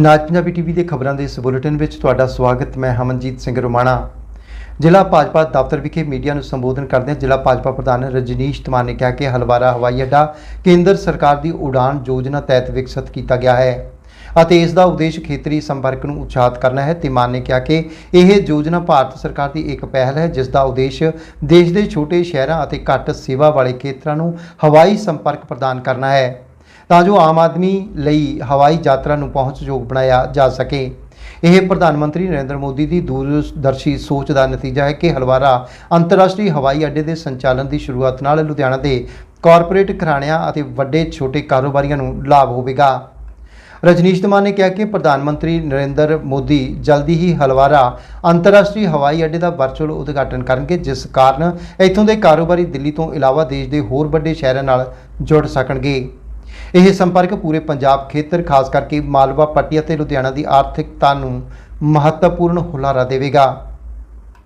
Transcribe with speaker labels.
Speaker 1: ਨਾਜ Punjabi TV ਦੇ ਖਬਰਾਂ ਦੇ ਇਸ ਬੁਲੇਟਿਨ ਵਿੱਚ ਤੁਹਾਡਾ ਸਵਾਗਤ, ਮੈਂ ਹਮਨਜੀਤ ਸਿੰਘ ਰੋਮਾਣਾ। ਜ਼ਿਲ੍ਹਾ ਭਾਜਪਾ ਦਫ਼ਤਰ ਵਿਖੇ ਮੀਡੀਆ ਨੂੰ ਸੰਬੋਧਨ ਕਰਦਿਆਂ ਜ਼ਿਲ੍ਹਾ ਭਾਜਪਾ ਪ੍ਰਧਾਨ ਰਜਨੀਸ਼ ਧਮਾਨ ਨੇ ਕਿਹਾ ਕਿ ਹਲਵਾਰਾ ਹਵਾਈ ਅੱਡਾ ਕੇਂਦਰ ਸਰਕਾਰ ਦੀ ਉਡਾਨ ਯੋਜਨਾ ਤਹਿਤ ਵਿਕਸਿਤ ਕੀਤਾ ਗਿਆ ਹੈ ਅਤੇ ਇਸ ਦਾ ਉਦੇਸ਼ ਖੇਤਰੀ ਸੰਪਰਕ ਨੂੰ ਉਤਸ਼ਾਹਿਤ ਕਰਨਾ ਹੈ। ਤਿਮਾਨ ਨੇ ਕਿਹਾ ਕਿ ਇਹ ਯੋਜਨਾ ਭਾਰਤ ਸਰਕਾਰ ਦੀ ਇੱਕ ਪਹਿਲ ਹੈ, ਜਿਸ ਦਾ ਉਦੇਸ਼ ਦੇਸ਼ ਦੇ ਛੋਟੇ ਸ਼ਹਿਰਾਂ ਅਤੇ ਘੱਟ ਸੇਵਾ ਵਾਲੇ ਖੇਤਰਾਂ ਨੂੰ ਹਵਾਈ ਸੰਪਰਕ ਪ੍ਰਦਾਨ ਕਰਨਾ ਹੈ। ਤਾਂ ਜੋ ਆਮ ਆਦਮੀ ਲਈ ਹਵਾਈ ਯਾਤਰਾ ਨੂੰ ਪਹੁੰਚਯੋਗ ਬਣਾਇਆ ਜਾ ਸਕੇ। ਇਹ ਪ੍ਰਧਾਨ ਮੰਤਰੀ ਨਰਿੰਦਰ ਮੋਦੀ ਦੀ ਦੂਰਦਰਸ਼ੀ ਸੋਚ ਦਾ ਨਤੀਜਾ ਹੈ ਕਿ ਹਲਵਾਰਾ ਅੰਤਰਰਾਸ਼ਟਰੀ ਹਵਾਈ ਅੱਡੇ ਦੇ ਸੰਚਾਲਨ ਦੀ ਸ਼ੁਰੂਆਤ ਨਾਲ ਲੁਧਿਆਣਾ ਦੇ ਕਾਰਪੋਰੇਟ ਘਰਾਣਿਆਂ ਅਤੇ ਵੱਡੇ ਛੋਟੇ ਕਾਰੋਬਾਰੀਆਂ ਨੂੰ ਲਾਭ ਹੋਵੇਗਾ। ਰਜਨੀਸ਼ ਧਮਾਨ ਨੇ ਕਿਹਾ ਕਿ ਪ੍ਰਧਾਨ ਮੰਤਰੀ ਨਰਿੰਦਰ ਮੋਦੀ ਜਲਦੀ ਹੀ ਹਲਵਾਰਾ ਅੰਤਰਰਾਸ਼ਟਰੀ ਹਵਾਈ ਅੱਡੇ ਦਾ ਵਰਚੁਅਲ ਉਦਘਾਟਨ ਕਰਨਗੇ, ਜਿਸ ਕਾਰਨ ਇੱਥੋਂ ਦੇ ਕਾਰੋਬਾਰੀ ਦਿੱਲੀ ਤੋਂ ਇਲਾਵਾ ਦੇਸ਼ ਦੇ ਹੋਰ ਵੱਡੇ ਸ਼ਹਿਰਾਂ ਨਾਲ ਜੁੜ ਸਕਣਗੇ। ਇਹ ਸੰਪਰਕ ਪੂਰੇ ਪੰਜਾਬ ਖੇਤਰ, ਖਾਸ ਕਰਕੇ ਮਾਲਵਾ ਪੱਟੀ ਅਤੇ ਲੁਧਿਆਣਾ ਦੀ ਆਰਥਿਕਤਾ ਨੂੰ ਮਹੱਤਵਪੂਰਨ ਹੁਲਾਰਾ ਦੇਵੇਗਾ।